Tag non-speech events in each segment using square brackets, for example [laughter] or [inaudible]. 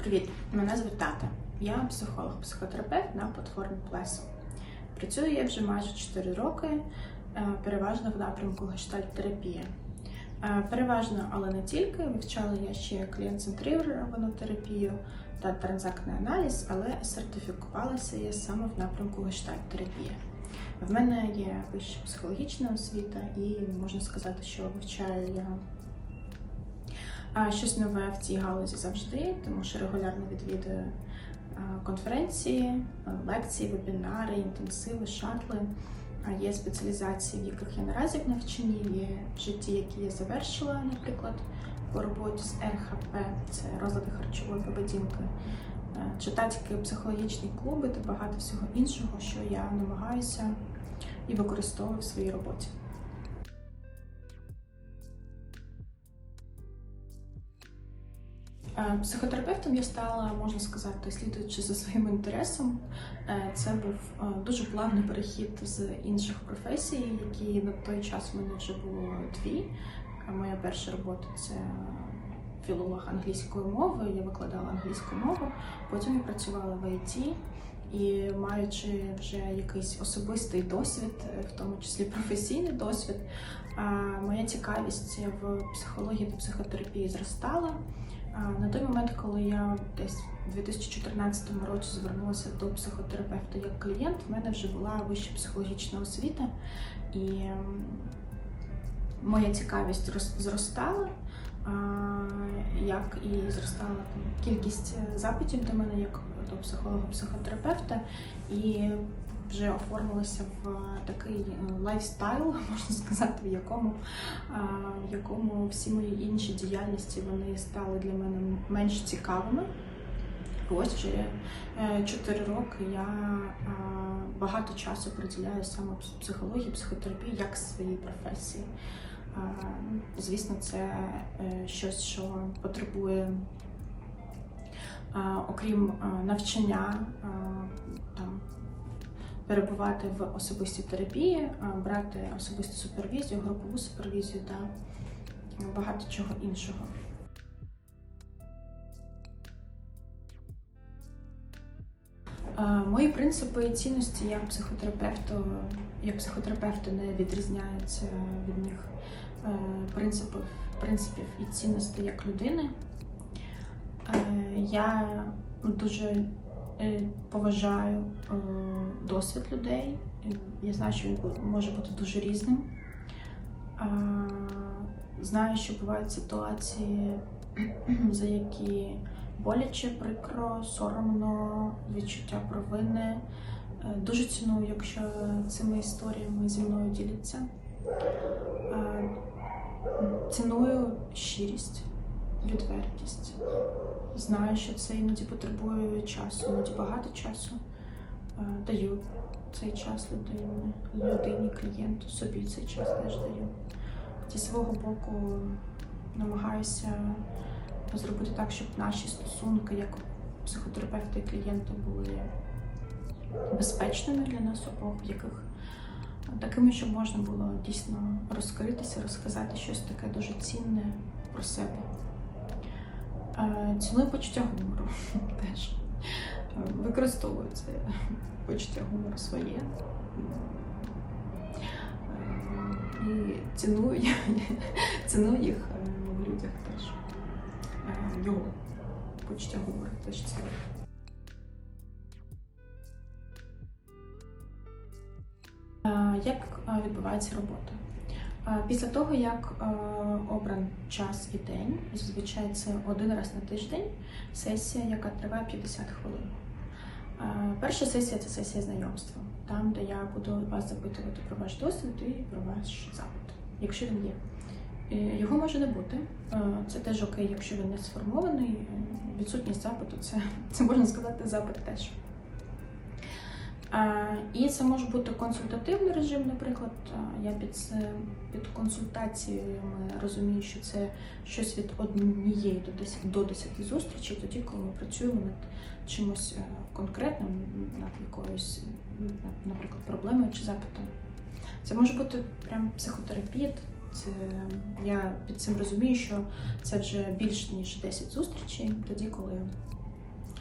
Привіт, мене звуть Тата. Я психолог, психотерапевт на платформі Плес. Працюю я вже майже 4 роки, е, переважно в напрямку гештальт-терапія. Е, Переважно, але не тільки. Вивчала я ще клієнт-центрировану терапію та транзактний аналіз, але сертифікувалася я саме в напрямку гештальт-терапія. В мене є вища психологічна освіта, і можна сказати, що вивчаю я щось нове в цій галузі завжди, тому що регулярно відвідую конференції, лекції, вебінари, інтенсиви, шатли. Є спеціалізації, в яких я наразі в навчанні, є в житті, які я завершила, наприклад, по роботі з РХП, це розлади харчової поведінки, е, читацькі психологічні клуби та багато всього іншого, що я намагаюся і використовую в своїй роботі. Психотерапевтом я стала, можна сказати, слідуючи за своїм інтересом. Е, Це був е, дуже плавний перехід з інших професій, які на той час в мене вже було дві. Е, Моя перша робота це філолог англійської мови. Я викладала англійську мову. Потім я працювала в ІТ. І маючи вже якийсь особистий досвід, е, в тому числі професійний досвід, е, моя цікавість в психології та психотерапії зростала. На той момент, коли я десь у 2014 році звернулася до психотерапевта як клієнт, в мене вже була вища психологічна освіта, і моя цікавість рос- зростала, як і зростала кількість е, запитів до мене як до психолога-психотерапевта, і вже оформилася в такий е, лайфстайл, [laughs] можна сказати, в якому в якому всі мої інші діяльності вони стали для мене менш цікавими. Ось вже 4 роки я багато часу приділяю саме психології, психотерапії як своїй професії. Звісно, це е, щось, що потребує, окрім навчання, там, перебувати в особистій терапії, брати особисту супервізію, групову супервізію та багато чого іншого. Мої принципи і цінності як психотерапевту, як психотерапевту не відрізняються від них е, принципів, принципів і цінностей як людини. Е, Я дуже поважаю е, досвід людей. Е, Я знаю, що він може бути дуже різним. Знаю, що бувають ситуації, [clears throat] за які боляче, прикро, соромно, відчуття провини. Е, Дуже ціную, якщо цими історіями зі мною діляться. Е, Ціную щирість, відвертість. Знаю, що це іноді потребує часу, іноді багато часу. Е, Даю цей час людині, людині, клієнту, собі цей час теж даю. Зі свого боку намагаюся зробити так, щоб наші стосунки, як психотерапевта і клієнта, були безпечними для нас обох, яких такими, щоб можна було дійсно розкритися, розказати щось таке дуже цінне про себе. Е, Ціную почуття гумору [laughs] теж. Е, Використовую це почуття гумору своє. Е, І ціную, [laughs] ціную їх в людях теж. Його почуття гумору теж ціную. Як відбувається робота? Після того, як е, обран час і день, зазвичай це один раз на тиждень, сесія, яка триває 50 хвилин. Перша сесія це сесія знайомства, там, де я буду вас запитувати про ваш досвід і про ваш запит, якщо він є. Його може не бути. Це теж окей, якщо він не сформований. Відсутність запиту це, це можна сказати, запит теж. І це може бути консультативний режим, наприклад. Я під, під консультаціями розумію, що це щось від однієї до 10, до 10 зустрічей, тоді, коли ми працюємо над чимось е, конкретним, над якоюсь, наприклад, проблемою чи запитом. Це може бути прям психотерапія. Це я під цим розумію, що це вже більш ніж 10 зустрічей, тоді, коли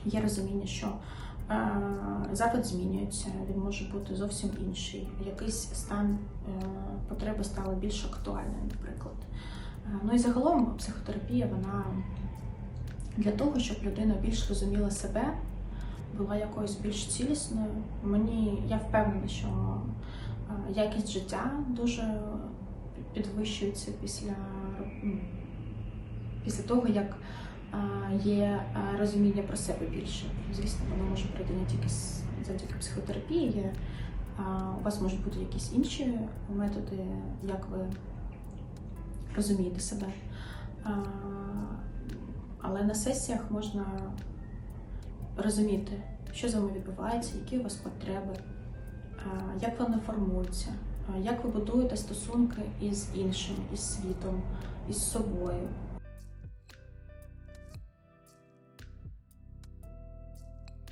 є розуміння, що запит змінюється, він може бути зовсім інший. Якийсь стан е, потреби стало більш актуальним, наприклад. Ну і загалом психотерапія вона для того, щоб людина більш розуміла себе, була якоюсь більш цілісною. Мені я впевнена, що якість життя дуже підвищується після, після того, як є розуміння про себе більше. Звісно, воно може прийти не тільки завдяки психотерапії. У вас можуть бути якісь інші методи, як ви розумієте себе. Але на сесіях можна розуміти, що з вами відбувається, які у вас потреби, як вони формуються, як ви будуєте стосунки із іншим, із світом, із собою.